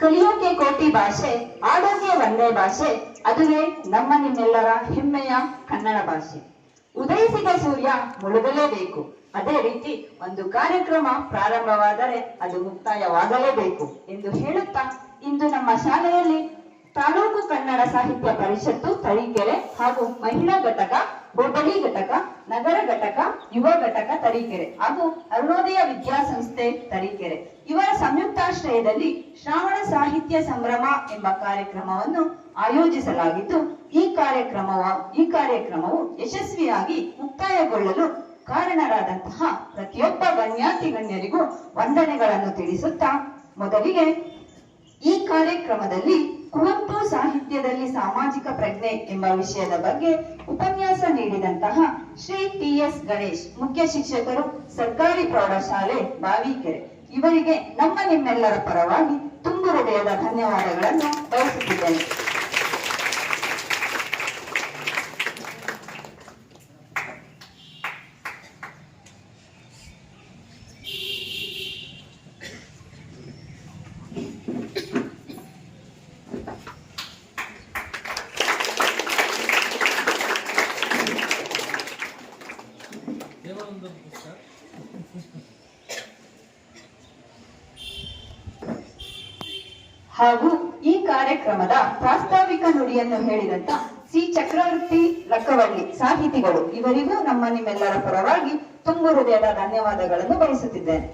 ಕಲಿಯೋಕೆ ಕೋಟಿ ಭಾಷೆ, ಆಡೋಕೆ ಒಂದೇ ಭಾಷೆ, ಅದುವೇ ನಮ್ಮ ನಿಮ್ಮೆಲ್ಲರ ಹೆಮ್ಮೆಯ ಕನ್ನಡ ಭಾಷೆ. ಉದಯಿಸಿದ ಸೂರ್ಯ ಮುಳುಗಲೇಬೇಕು. ಅದೇ ರೀತಿ ಒಂದು ಕಾರ್ಯಕ್ರಮ ಪ್ರಾರಂಭವಾದರೆ ಅದು ಮುಕ್ತಾಯವಾಗಲೇಬೇಕು ಎಂದು ಹೇಳುತ್ತಾ ಇಂದು ನಮ್ಮ ಶಾಲೆಯಲ್ಲಿ ತಾಲೂಕು ಕನ್ನಡ ಸಾಹಿತ್ಯ ಪರಿಷತ್ತು ತರೀಕೆರೆ ಹಾಗೂ ಮಹಿಳಾ ಘಟಕ ಹೋಬಳಿ ಘಟಕ, ನಗರ ಘಟಕ, ಯುವ ಘಟಕ ತರೀಕೆರೆ. ಹಾಗೂ ಅರುಣೋದಯ ವಿದ್ಯಾಸಂಸ್ಥೆ ತರೀಕೆರೆ. ಇವರ ಸಂಯುಕ್ತಾಶ್ರಯದಲ್ಲಿ ಶ್ರಾವಣ ಸಾಹಿತ್ಯ ಸಂಭ್ರಮ ಎಂಬ ಕಾರ್ಯಕ್ರಮವನ್ನು ಆಯೋಜಿಸಲಾಗಿದ್ದು, ಈ ಕಾರ್ಯಕ್ರಮವ, ಈ ಕಾರ್ಯಕ್ರಮವು ಯಶಸ್ವಿಯಾಗಿ ಮುಕ್ತಾಯಗೊಳ್ಳಲು ಕಾರಣರಾದಂತಹ ಪ್ರತಿಯೊಬ್ಬ ಗಣ್ಯಾತಿ ಗಣ್ಯರಿಗೂ ವಂದನೆಗಳನ್ನು ತಿಳಿಸುತ್ತಾ, ಮೊದಲಿಗೆ ಈ ಕಾರ್ಯಕ್ರಮದಲ್ಲಿ ಕುವೆಂಪು ಸಾಹಿತ್ಯದಲ್ಲಿ ಸಾಮಾಜಿಕ ಪ್ರಜ್ಞೆ ಎಂಬ ವಿಷಯದ ಬಗ್ಗೆ ಉಪನ್ಯಾಸ ನೀಡಿದಂತಹ ಶ್ರೀ ಟಿ ಎಸ್ ಗಣೇಶ್, ಮುಖ್ಯ ಶಿಕ್ಷಕರು, ಸರ್ಕಾರಿ ಪ್ರೌಢಶಾಲೆ, ಬಾವಿಕೆರೆ. ಇವರಿಗೆ ನಮ್ಮ ನಿಮ್ಮೆಲ್ಲರ ಪರವಾಗಿ ತುಂಬು ಹೃದಯದ ಧನ್ಯವಾದಗಳನ್ನು ಬಯಸುತ್ತಿದ್ದೇನೆ ದೇವಾನಂದ ಪುಸ್ತಕ ಹಾಗೂ ಈ ಕಾರ್ಯಕ್ರಮದ ಪ್ರಾಸ್ತಾವಿಕ ನುಡಿಯನ್ನು ಹೇಳಿದಂತ ಸಿ. ಚಕ್ರವರ್ತಿ ಲಕ್ಕವಳ್ಳಿ ಸಾಹಿತಿಗಳು. ಇವರಿಗೂ ನಮ್ಮ ನಿಮ್ಮೆಲ್ಲರ ಪರವಾಗಿ ತುಂಬು ಹೃದಯದ ಧನ್ಯವಾದಗಳನ್ನು ಬಯಸುತ್ತಿದ್ದೇನೆ.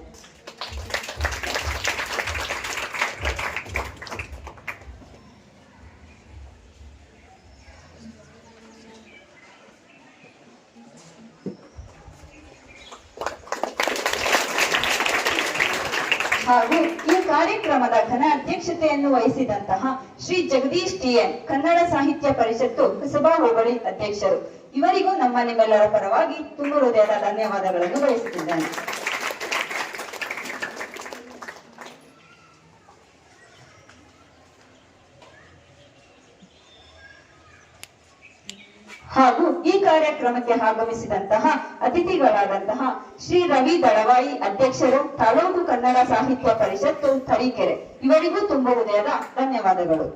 ಹಾಗೂ ಈ ಕಾರ್ಯಕ್ರಮದ ಘನ ಅಧ್ಯಕ್ಷತೆಯನ್ನು ವಹಿಸಿದಂತಹ ಶ್ರೀ ಜಗದೀಶ್ ಟಿಎನ್ ಕನ್ನಡ ಸಾಹಿತ್ಯ ಪರಿಷತ್ತು ಕಸಬಾ ಹೋಬಳಿ ಅಧ್ಯಕ್ಷರು. ಇವರಿಗೂ ನಮ್ಮ ನಿಮ್ಮೆಲ್ಲರ ಪರವಾಗಿ ತುಂಬ ಹೃದಯದ ಧನ್ಯವಾದಗಳನ್ನು ಬಯಸುತ್ತಿದ್ದೇನೆ. ಹಾಗೂ ಈ ಕಾರ್ಯಕ್ರಮಕ್ಕೆ ಆಗಮಿಸಿದಂತಹ ಅತಿಥಿಗಳಾದಂತಹ ಶ್ರೀ ರವಿ ದಳವಾಯಿ ಅಧ್ಯಕ್ಷರು ತಾಲೂಕು ಕನ್ನಡ ಸಾಹಿತ್ಯ ಪರಿಷತ್ತು ತರೀಕೆರೆ. ಇವರಿಗೂ ತುಂಬ ಹೃದಯದ ಧನ್ಯವಾದಗಳು.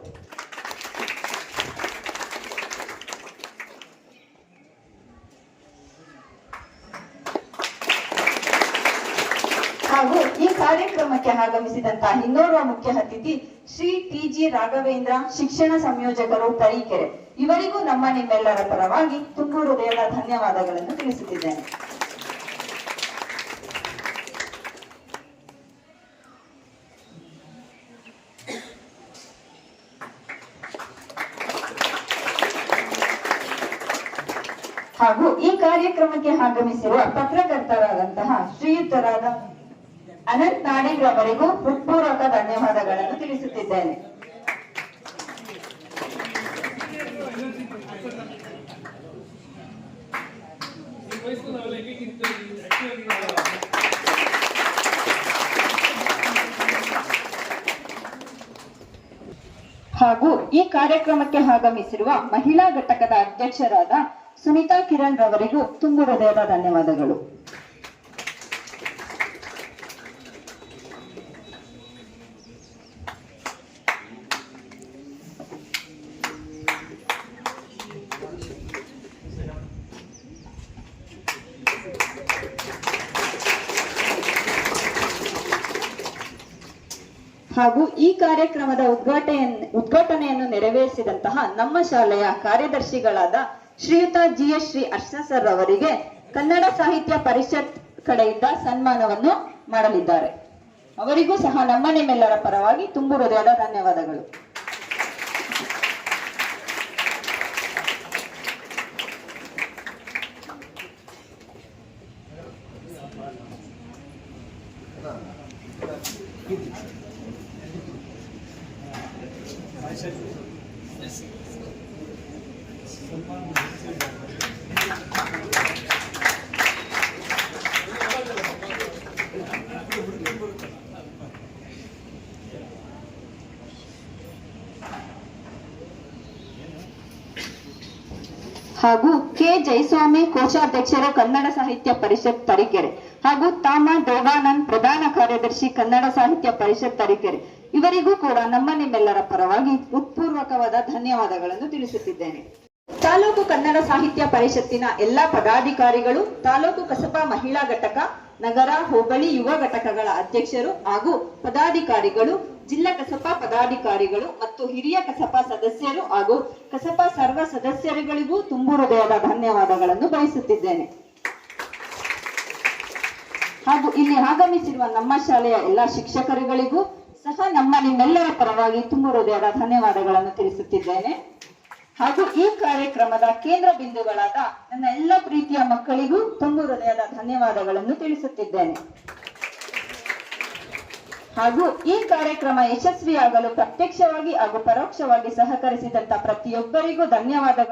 ಹಾಗೂ ಈ ಕಾರ್ಯಕ್ರಮಕ್ಕೆ ಆಗಮಿಸಿದಂತಹ ಇನ್ನೋರ್ವ ಮುಖ್ಯ ಅತಿಥಿ ಶ್ರೀ ಟಿ ಜಿ ರಾಘವೇಂದ್ರ ಶಿಕ್ಷಣ ಸಂಯೋಜಕರು ತರೀಕೆರೆ. ಇವರಿಗೂ ನಮ್ಮ ನಿಮ್ಮೆಲ್ಲರ ಪರವಾಗಿ ತುಂಬು ಹೃದಯದ ಧನ್ಯವಾದಗಳನ್ನು ತಿಳಿಸುತ್ತಿದ್ದೇನೆ. ಹಾಗೂ ಈ ಕಾರ್ಯಕ್ರಮಕ್ಕೆ ಆಗಮಿಸಿರುವ ಪತ್ರಕರ್ತರಾದಂತಹ ಶ್ರೀಯುತರಾದ ಅನಂತ್ ನಾಡಿಗ್ ಅವರಿಗೂ ಹೃತ್ಪೂರ್ವಕ ಧನ್ಯವಾದಗಳನ್ನು ತಿಳಿಸುತ್ತಿದ್ದೇನೆ. ಹಾಗೂ ಈ ಕಾರ್ಯಕ್ರಮಕ್ಕೆ ಆಗಮಿಸಿರುವ ಮಹಿಳಾ ಘಟಕದ ಅಧ್ಯಕ್ಷರಾದ ಸುನೀತಾ ಕಿರಣ್ ರವರಿಗೂ ತುಂಬು ಹೃದಯದ ಧನ್ಯವಾದಗಳು. ಹಾಗೂ ಈ ಕಾರ್ಯಕ್ರಮದ ಉದ್ಘಾಟನೆಯನ್ನು ಉದ್ಘಾಟನೆಯನ್ನು ನೆರವೇರಿಸಿದಂತಹ ನಮ್ಮ ಶಾಲೆಯ ಕಾರ್ಯದರ್ಶಿಗಳಾದ ಶ್ರೀಯುತ G S Shri Arsha sir ಅವರಿಗೆ ಕನ್ನಡ ಸಾಹಿತ್ಯ ಪರಿಷತ್ ಕಡೆಯಿಂದ ಸನ್ಮಾನವನ್ನು ಮಾಡಲಿದ್ದಾರೆ. ಅವರಿಗೂ ಸಹ ನಮ್ಮ ನಿಮ್ಮೆಲ್ಲರ ಪರವಾಗಿ ತುಂಬು ಹೃದಯದ ಧನ್ಯವಾದಗಳು. Yes. ಹಾಗೂ ಕೆ ಜಯಸ್ವಾಮಿ ಕೋಶಾಧ್ಯಕ್ಷರು ಕನ್ನಡ ಸಾಹಿತ್ಯ ಪರಿಷತ್ ತರೀಕೆರೆ ಹಾಗೂ ತಾಮ ದೇವಾನಂದ್ ಪ್ರಧಾನ ಕಾರ್ಯದರ್ಶಿ ಕನ್ನಡ ಸಾಹಿತ್ಯ ಪರಿಷತ್ ತರೀಕೆರೆ. ಇವರಿಗೂ ಕೂಡ ನಮ್ಮ ನಿಮ್ಮೆಲ್ಲರ ಪರವಾಗಿ ಉತ್ಪೂರ್ವಕವಾದ ಧನ್ಯವಾದಗಳನ್ನು ತಿಳಿಸುತ್ತಿದ್ದೇನೆ. ತಾಲೂಕು ಕನ್ನಡ ಸಾಹಿತ್ಯ ಪರಿಷತ್ತಿನ ಎಲ್ಲಾ ಪದಾಧಿಕಾರಿಗಳು, ತಾಲೂಕು ಕಸಬಾ ಮಹಿಳಾ ಘಟಕ, ನಗರ, ಹೋಬಳಿ ಯುವ ಘಟಕಗಳ ಅಧ್ಯಕ್ಷರು ಹಾಗೂ ಪದಾಧಿಕಾರಿಗಳು ಜಿಲ್ಲಾ ಕಸಪಾ ಪದಾಧಿಕಾರಿಗಳು ಮತ್ತು ಹಿರಿಯ ಕಸಪಾ ಸದಸ್ಯರು ಹಾಗೂ ಕಸಪಾ ಸರ್ವ ಸದಸ್ಯರುಗಳಿಗೂ ತುಂಬು ಹೃದಯದ ಧನ್ಯವಾದಗಳನ್ನು ಬಯಸುತ್ತಿದ್ದೇನೆ. ಹಾಗೂ ಇಲ್ಲಿ ಆಗಮಿಸಿರುವ ನಮ್ಮ ಶಾಲೆಯ ಎಲ್ಲ ಶಿಕ್ಷಕರುಗಳಿಗೂ ಸಹ ನಮ್ಮ ನಿಮ್ಮೆಲ್ಲರ ಪರವಾಗಿ ತುಂಬು ಹೃದಯದ ಧನ್ಯವಾದಗಳನ್ನು ತಿಳಿಸುತ್ತಿದ್ದೇನೆ. ಹಾಗೂ ಈ ಕಾರ್ಯಕ್ರಮದ ಕೇಂದ್ರ ಬಿಂದುಗಳಾದ ನನ್ನ ಎಲ್ಲ ಪ್ರೀತಿಯ ಮಕ್ಕಳಿಗೂ ತುಂಬು ಹೃದಯದ ಧನ್ಯವಾದಗಳನ್ನು ತಿಳಿಸುತ್ತಿದ್ದೇನೆ. ಹಾಗೂ ಈ ಕಾರ್ಯಕ್ರಮ ಯಶಸ್ವಿಯಾಗಲು ಪ್ರತ್ಯಕ್ಷವಾಗಿ ಹಾಗೂ ಪರೋಕ್ಷವಾಗಿ ಸಹಕರಿಸಿದಂತ ಪ್ರತಿಯೊಬ್ಬರಿಗೂ ಧನ್ಯವಾದಗಳು.